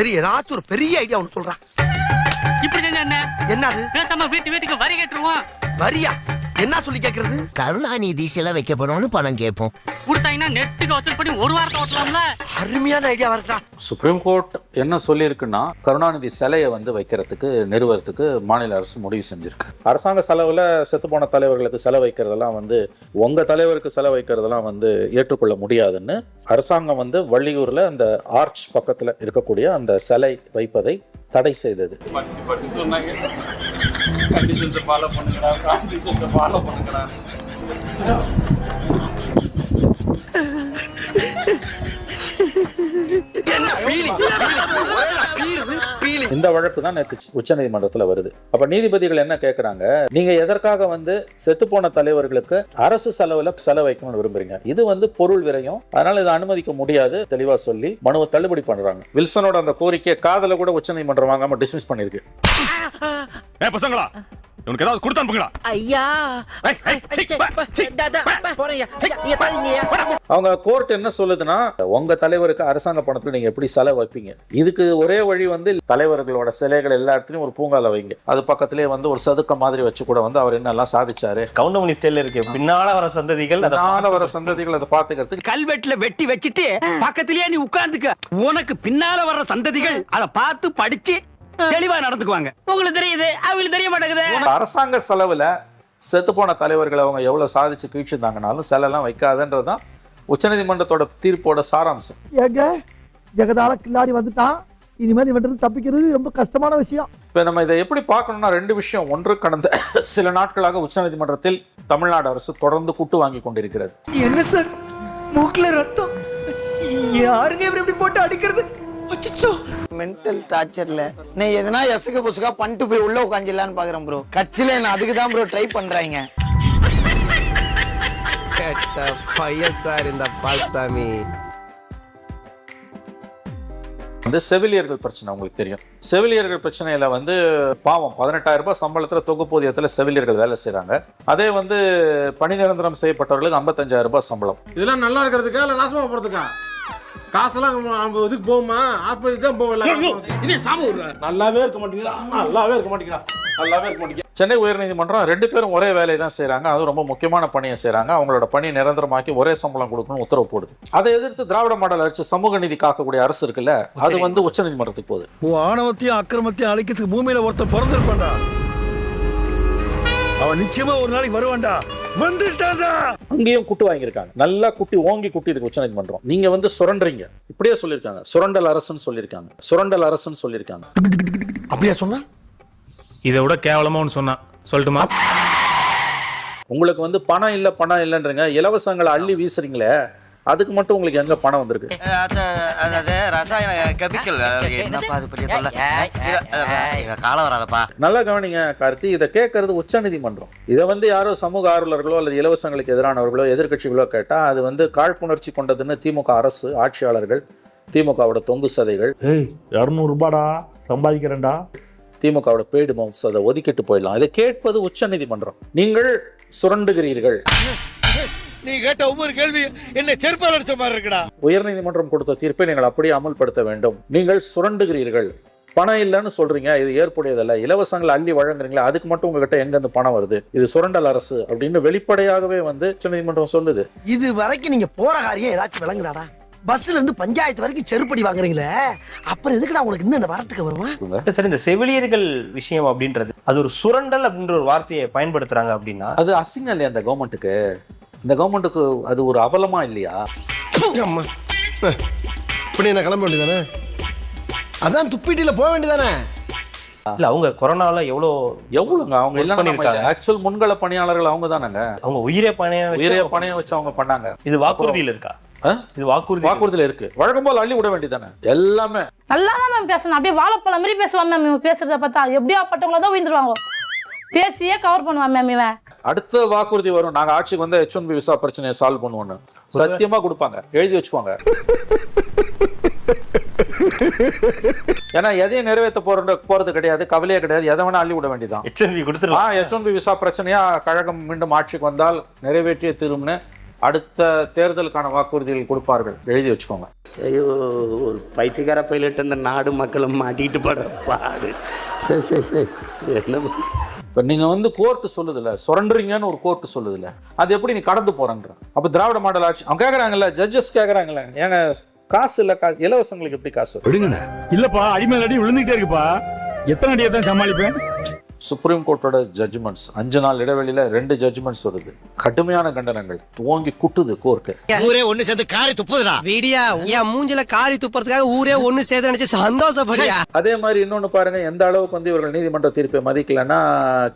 சரி ஏதாச்சும் ஒரு பெரிய ஐடியா ஒன்று சொல்றான் இப்படி செஞ்சா என்ன? என்னது? பேசாம வீட்டு வீட்டுக்கு வரி கட்டுருவோம். வரியா? என்ன சொல்லி கேக்குறது? கருணாநிதி சிலை வைக்க போறோம்னு பணம் கேட்போம். கொடுத்தாங்கன்னா நெட்டுக்கு வசூல் பண்ணி ஒரு வாரத்தை ஓட்டலாம்ல? அருமையான ஐடியா இருக்கா சுப்ரீம் கோர்ட் என்ன சொல்லியிருக்குன்னா கருணாநிதி சிலையை வந்து வைக்கிறதுக்கு நிறுவனத்துக்கு மாநில அரசு முடிவு செஞ்சிருக்கு. அரசாங்க செலவுல செத்துப்போன தலைவர்களுக்கு செலவு வைக்கிறதெல்லாம் வந்து உங்க தலைவருக்கு செலவு வைக்கிறதெல்லாம் வந்து ஏற்றுக்கொள்ள முடியாதுன்னு அரசாங்கம் வந்து வள்ளியூர்ல அந்த ஆர்ச் பக்கத்துல இருக்கக்கூடிய அந்த சிலை வைப்பதை தடை செய்தது. சொன்னாங்க. பண்ணுங்கடா. இந்த வழக்கு தான் நேற்று உச்சநீதிமன்றத்துல வருது. அப்ப நீதிபதிகள் என்ன கேக்குறாங்க? நீங்க எதற்காக வந்து செத்துப்போன தலைவர்களுக்கு அரசு செலவுல செலவு வைக்கணும்னு விரும்புறீங்க? இது வந்து பொருள் விரயம். அதனால இதை அனுமதிக்க முடியாது தெளிவா சொல்லி மனுவை தள்ளுபடி பண்றாங்க. வில்சனோட அந்த கோரிக்கையை காதல கூட உச்சநீதிமன்றம் வாங்காம டிஸ்மிஸ் பண்ணிருக்கு. ஏ பசங்களா உனக்கு ஏதாவது கொடுத்து அனுப்புங்களா ஐயா. அவங்க கோர்ட் என்ன சொல்லுதுன்னா உங்க தலைவருக்கு அரசாங்க பணத்துல நீங்க எப்படி செலவு வைப்பீங்க? இதுக்கு ஒரே வழி வந்து தலைவர்களோட சிலைகள் எல்லா இடத்துலயும் ஒரு பூங்கால வைங்க. அது பக்கத்திலே வந்து ஒரு சதுக்க மாதிரி வச்சு கூட வந்து அவர் என்னெல்லாம் சாதிச்சாரு. கவுண்டமணி ஸ்டைல்ல இருக்கு. பின்னால வர சந்ததிகள் அதை அதனால வர சந்ததிகள் அதை பாத்துக்கிறதுக்கு கல்வெட்டுல வெட்டி வச்சிட்டு பக்கத்திலேயே நீ உட்கார்ந்துக்க. உனக்கு பின்னால வர்ற சந்ததிகள் அத பார்த்து படிச்சு தெளிவா நடந்துக்குவாங்க. உங்களுக்கு தெரியுது அவங்களுக்கு தெரிய மாட்டேங்குது. அரசாங்க செலவுல செத்து போன தலைவர்கள் அவங்க எவ்வளவு சாதிச்சு கீழ்ச்சிருந்தாங்கனாலும் செலெல்லாம் வைக்காதுன்றதுதான் உச்சநீதிமன்றத்தோட தீர்ப்போட சாராம்சம். ஏங்க ஜெகதால கில்லாடி வந்துட்டான். இனிமேல் இவன் தப்பிக்கிறது ரொம்ப கஷ்டமான விஷயம். இப்ப நம்ம இதை எப்படி பார்க்கணும்னா ரெண்டு விஷயம். ஒன்று கடந்த சில நாட்களாக உச்சநீதிமன்றத்தில் தமிழ்நாடு அரசு தொடர்ந்து கூட்டு வாங்கி கொண்டிருக்கிறது. என்ன சார்? மூக்குல ரத்தம். யாருங்க இப்படி இப்படி போட்டு அடிக்கிறது? மென்டல் டார்ச்சர்ல நீ எதனா எசுக்கு புசுக்கா பண்ணிட்டு போய் உள்ள உட்காந்துலான்னு பாக்குறேன் ப்ரோ கட்சியில நான் அதுக்கு தான் ப்ரோ ட்ரை பண்றாங்க பையன் சார் இந்த பால்சாமி. வந்து செவிலியர்கள் பிரச்சனை உங்களுக்கு தெரியும். செவிலியர்கள் பிரச்சனையில வந்து பாவம் பதினெட்டாயிரம் ரூபாய் சம்பளத்துல தொகுப்பூதியத்துல செவிலியர்கள் வேலை செய்றாங்க. அதே வந்து பணி நிரந்தரம் செய்யப்பட்டவர்களுக்கு ஐம்பத்தஞ்சாயிரம் ரூபாய் சம்பளம். இதெல்லாம் நல்லா இருக்கிறதுக்கா இல்லை நாசமா போகிறதுக்கா காசெல்லாம் நம்ம இதுக்கு போகுமா? ஆஸ்பத்திரி தான் போகல இது சாமி நல்லாவே இருக்க மாட்டேங்கிறா நல்லாவே இருக்க மாட்டேங்கிறா நல்லாவே இருக்க மாட்டேங்கிறா சென்னை உயர்நீதிமன்றம் ரெண்டு பேரும் ஒரே வேலையை தான் செய்றாங்க. அது ரொம்ப முக்கியமான பணியை செய்றாங்க. அவங்களோட பணி நிரந்தரமாக்கி ஒரே சம்பளம் கொடுக்கணும் உத்தரவு போடுது. அதை எதிர்த்து திராவிட மாடல் அரசு சமூக நீதி காக்கக்கூடிய அரசு இருக்குல்ல அது வந்து உச்சநீதிமன்றத்துக்கு போகுது. உன் ஆணவத்தையும் அக்கிரமத்தையும் அழிக்கிறதுக்கு பூமியில ஒருத்தன் பிறந்திருப்பான்டா. அவன் நிச்சயமா ஒரு நாளைக்கு வருவான்டா. வந்துட்டான்டா அங்கேயும் குட்டு வாங்கியிருக்காங்க. நல்லா குட்டி ஓங்கி குட்டி இருக்கு உச்சநீதிமன்றம் நீங்க வந்து சுரண்டுறீங்க. இப்படியே சொல்லியிருக்காங்க. சுரண்டல் அரசுன்னு சொல்லியிருக்காங்க. சுரண்டல் அரசுன்னு சொல்லியிருக்காங்க. அப்படியா சொன்னா? இதை விட கேவலமா ஒன்று சொன்னான் சொல்லட்டுமா? உங்களுக்கு வந்து பணம் இல்ல பணம் இல்லைன்றீங்க. இலவசங்களை அள்ளி வீசுறீங்களே. அதுக்கு மட்டும் உங்களுக்கு எங்க பணம் வந்திருக்கு? ரசாயன கெமிக்கல். என்னப்பா அது பெரிய தொல்லை? காலம் வராதப்பா. நல்லா கவனிங்க கார்த்தி இதை கேட்கறது உச்சநீதிமன்றம். இதை வந்து யாரோ சமூக ஆர்வலர்களோ அல்லது இலவசங்களுக்கு எதிரானவர்களோ எதிர்க்கட்சிகளோ கேட்டா அது வந்து காழ்ப்புணர்ச்சி கொண்டதுன்னு திமுக அரசு ஆட்சியாளர்கள் திமுகவோட தொங்கு சதைகள் இரநூறுபாடா சம்பாதிக்கிறேன்டா. திமுகவோட பெய்டு மவுண்ட்ஸ் அதை ஒதுக்கிட்டு போயிடலாம். இதை கேட்பது உச்சநீதிமன்றம். நீங்கள் சுரண்டுகிறீர்கள். நீ கேட்ட ஒவ்வொரு கேள்வி என்ன செருப்பால் அடிச்ச மாதிரி இருக்குடா. உயர்நீதிமன்றம் கொடுத்த தீர்ப்பை நீங்கள் அப்படியே அமல்படுத்த வேண்டும். நீங்கள் சுரண்டுகிறீர்கள். பணம் இல்லைன்னு சொல்றீங்க இது ஏற்புடையதல்ல. இலவசங்களை அள்ளி வழங்குறீங்களா அதுக்கு மட்டும் உங்ககிட்ட எங்க இருந்து பணம் வருது? இது சுரண்டல் அரசு அப்படின்னு வெளிப்படையாகவே வந்து உச்சநீதிமன்றம் சொல்லுது. இது வரைக்கும் நீங்க போற காரியம் ஏதாச்சும் விளங்குறாடா பஸ்ல இருந்து பஞ்சாயத்து வரைக்கும் செருப்படி வாங்குறீங்களே? அப்புறம் எதுக்குடா உங்களுக்கு இன்னும் இந்த வரத்துக்கு வருமா? சரி இந்த செவிலியர்கள் விஷயம் அப்படின்றது அது ஒரு சுரண்டல் அப்படின்ற ஒரு வார்த்தையை பயன்படுத்துறாங்க அப்படின்னா அது அசிங்கம் இல்லையா அந்த கவர்மெண்ட்டுக்கு இந்த கவர்மெண்ட்டுக்கு அது ஒரு அவலமா இல்லையா? அம்மா. இப்படி என்ன கிளம்ப வேண்டியதானே? அதான் துப்பிட்டில போக வேண்டியதானே? இல்ல அவங்க கொரோனால எவ்வளோ எவ்வளவுங்க? அவங்க எல்லாம் பண்ணிருக்காங்க. ஆக்சுவல் முன்கள பணியாளர்கள் அவங்க தானங்க? அவங்க உயிரே பணைய வச்சு உயிரைய பணையம் வச்சு அவங்க பண்ணாங்க. இது வாக்குறுதியில் இருக்கா? ஆ? இது வாக்குறுதி வாக்குறுதியில இருக்கு. வழக்கம் போல அள்ளி விட வேண்டியதானே? எல்லாமே. நல்லா தான் மேம் பேசணும் அப்படியே வாழைப்பழம் மாதிரி பேசுவான் மேம் இவன் பேசுறத பார்த்தா. எப்படியா பட்டவங்கள தான் உயிர்ந்துருவாங்க. பேசியே கவர் பண்ணுவான் மேம் இவன். அடுத்த வாக்குறுதி வரும். நாங்க ஆட்சிக்கு வந்து எச் ஒன் பி விசா பிரச்சனையை சால்வ் பண்ணுவோம்னு. சத்தியமா கொடுப்பாங்க. எழுதி வச்சுக்கோங்க. ஏன்னா எதையும் நிறைவேற்ற போற போறது கிடையாது. கவலையே கிடையாது. எதை வேணா அள்ளி விட வேண்டியதான் எச் ஒன் பி விசா பிரச்சனையா கழகம் மீண்டும் ஆட்சிக்கு வந்தால் நிறைவேற்றிய தீரும்னு அடுத்த தேர்தலுக்கான வாக்குறுதிகள் கொடுப்பார்கள். எழுதி வச்சுக்கோங்க. ஐயோ ஒரு பைத்தியக்கார பைலட் இந்த நாடு மக்களும் மாட்டிக்கிட்டு படுற பாடு. சரி சரி சரி என்ன இப்போ நீங்கள் வந்து கோர்ட்டு சொல்லுதுல்ல சுரண்டுறீங்கன்னு ஒரு கோர்ட்டு சொல்லுதுல்ல அது எப்படி நீ கடந்து போறேன்ற? அப்போ திராவிட மாடல் ஆட்சி அவங்க கேட்குறாங்கல்ல ஜட்ஜஸ் கேட்குறாங்கல்ல ஏங்க காசு இல்லை கா இலவசங்களுக்கு எப்படி காசு? விடுங்கண்ணே. இல்லப்பா அடிமேல் அடி விழுந்துகிட்டே இருக்குப்பா. எத்தனை அடியை தான் சமாளிப்பேன்? சுப்ரீம் கோர்ட்டோட ஜட்ஜ்மெண்ட்ஸ் அஞ்சு நாள் இடைவெளியில ரெண்டு ஜட்ஜ்மெண்ட்ஸ் வருது. கடுமையான கண்டனங்கள். துவங்கி குட்டுது கோர்ட்டு ஊரே ஒண்ணு சேர்ந்து காரி துப்புதுடா. வீடியா என் மூஞ்சில காரி துப்புறதுக்காக ஊரே ஒண்ணு சேர்த்து நினைச்சு சந்தோஷப்படியா அதே மாதிரி இன்னொன்னு பாருங்க எந்த அளவுக்கு வந்து இவர்கள் நீதிமன்ற தீர்ப்பை மதிக்கலன்னா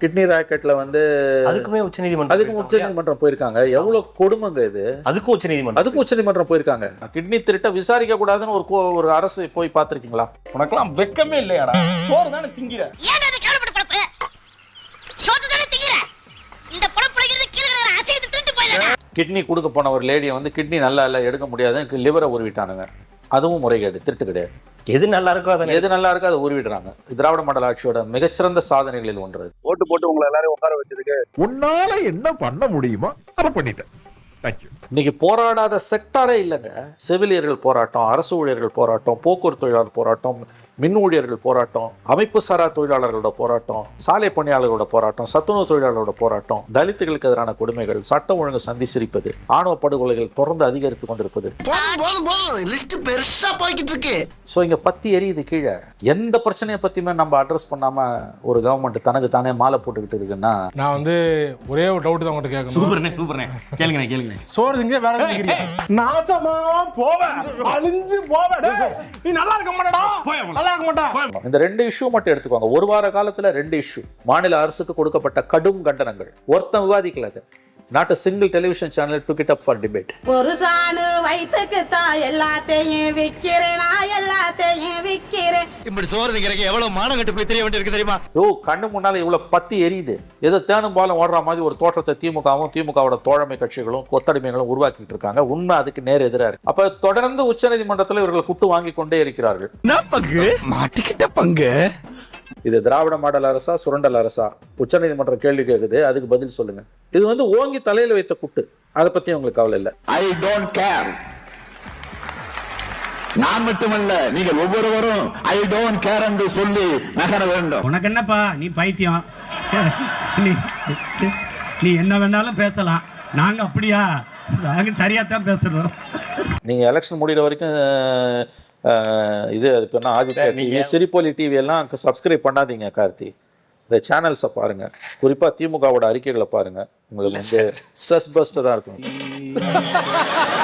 கிட்னி ராக்கெட்ல வந்து அதுக்குமே உச்ச நீதிமன்றம் அதுக்கும் உச்ச நீதிமன்றம் போயிருக்காங்க. எவ்வளவு கொடுமைங்க இது? அதுக்கும் உச்ச நீதிமன்றம். அதுக்கும் உச்ச நீதிமன்றம் போயிருக்காங்க. கிட்னி திருட்ட விசாரிக்க கூடாதுன்னு ஒரு கோ- ஒரு அரசு போய் பார்த்திருக்கீங்களா? உனக்கெல்லாம் வெக்கமே இல்லையாடா? சோறு தானே திங்கிற ஏன் அதை கேவலப்பட குழப்பு சோத்து தானே திங்கிற இந்த பொழப்புழைக்கிறது கீழே அசைத்து திருட்டு போயிடலாம் கிட்னி கொடுக்க போன ஒரு லேடியை வந்து கிட்னி நல்லா இல்லை எடுக்க முடியாதுன்னு லிவரை உருவிட்டானுங்க அதுவும் முறைகேடு திருட்டு கிடையாது. எது நல்லா இருக்கோ அதை எது நல்லா இருக்கோ அதை உருவிடுறாங்க திராவிட மாடல் ஆட்சியோட மிகச்சிறந்த சாதனைகளில் ஒன்று. ஓட்டு போட்டு உங்களை எல்லாரும் உட்கார வச்சதுக்கு. உன்னால என்ன பண்ண முடியுமோ அதை பண்ணிட்டேன். இன்னைக்கு போராடாத செக்டாரே இல்லைங்க. செவிலியர்கள் போராட்டம் அரசு ஊழியர்கள் போராட்டம் போக்குவரத்து தொழிலாளர் போராட்டம் மின் ஊழியர்கள் போராட்டம் அமைப்பு சாரா தொழிலாளர்களோட போராட்டம் சாலை பணியாளர்களோட போராட்டம் சத்துணவு தொழிலாளர்களோட போராட்டம் தலித்துகளுக்கு எதிரான கொடுமைகள் சட்டம் ஒழுங்கு சந்தி சிரிப்பது ஆணவ படுகொலைகள் தொடர்ந்து அதிகரித்து கொண்டிருப்பது. போதும் போதும் போதும். லிஸ்ட் பெருசா போய்கிட்டு இருக்கு. ஸோ இங்க பத்தி எரியுது கீழே. எந்த பிரச்சனையை பத்தியுமே நம்ம அட்ரஸ் பண்ணாம ஒரு கவர்மெண்ட் தனக்கு தானே மாலை போட்டுக்கிட்டு இருக்குன்னா? நான் வந்து ஒரே ஒரு டவுட் தான் உங்கள்கிட்ட கேட்கணும். சூப்பர்ண்ணே சூப்பர்ண்ணே கேளுங்கண்ணே கேளுங்க சோறு திங்க வேற நாசமா போவேன். அழிஞ்சு போவேன். நீ நல்லா இருக்க மாட்டடா. இருக்க மாட்டா இந்த ரெண்டு இஷ்யூ மட்டும் எடுத்துக்கோங்க. ஒரு வார காலத்துல ரெண்டு இஷ்யூ மாநில அரசுக்கு கொடுக்கப்பட்ட கடும் கண்டனங்கள். ஒருத்தன் விவாதிக்கல அது. Not a single television channel took it up for debate ஒரு சாணு வயிற்றுக்கு தான் எல்லாத்தையும் விக்கிறேன்? நான் எல்லாத்தையும் விக்கிறேன் இப்படி சோறு திங்கிறக்கு எவ்வளவு மானம் கட்டு போய் தெரிய வேண்டியிருக்கு தெரியுமா? ஓ கண்ணு முன்னால இவ்வளவு பத்தி எரியுது. ஏதோ தேனும் பாலம் ஓடுற மாதிரி ஒரு தோற்றத்தை திமுகவும் திமுகவோட தோழமை கட்சிகளும் கொத்தடிமைகளும் உருவாக்கிட்டு இருக்காங்க. உண்மை அதுக்கு நேர் எதிரா இருக்கு. அப்ப தொடர்ந்து உச்சநீதிமன்றத்தில் இவர்கள் குட்டு வாங்கி கொண்டே இருக்கிறார்கள். என்ன பங்கு? மாட்டிக்கிட்ட பங்கு. இது திராவிட மாடல் அரசா சுரண்டல் அரசா? உச்சநீதிமன்றம் கேள்வி கேக்குது அதுக்கு பதில் சொல்லுங்க. இது வந்து ஓங்கி தலையில வைத்த குட்டு. அதை பத்தி உங்களுக்கு கவலை இல்லை. ஐ டோன்ட் கேர் நான் மட்டுமல்ல நீங்கள் ஒவ்வொருவரும் ஐ டோன்ட் கேர் என்று சொல்லி நகர வேண்டும். உனக்கு என்னப்பா? நீ பைத்தியம். நீ நீ என்ன வேணாலும் பேசலாம். நாங்க அப்படியா? நாங்க சரியா தான் பேசுறோம். நீங்க எலெக்ஷன் முடிகிற வரைக்கும் இது அது பேர் என்ன ஆதித்யா டிவி சிரிப்பொலி டிவி எல்லாம் சப்ஸ்கிரைப் பண்ணாதீங்க கார்த்தி. இந்த சேனல்ஸை பாருங்க. குறிப்பா திமுகவோட அறிக்கைகளை பாருங்க. உங்களுக்கு வந்து ஸ்ட்ரெஸ் பஸ்டராக இருக்கும்.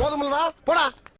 போதுமில்லடா போடா.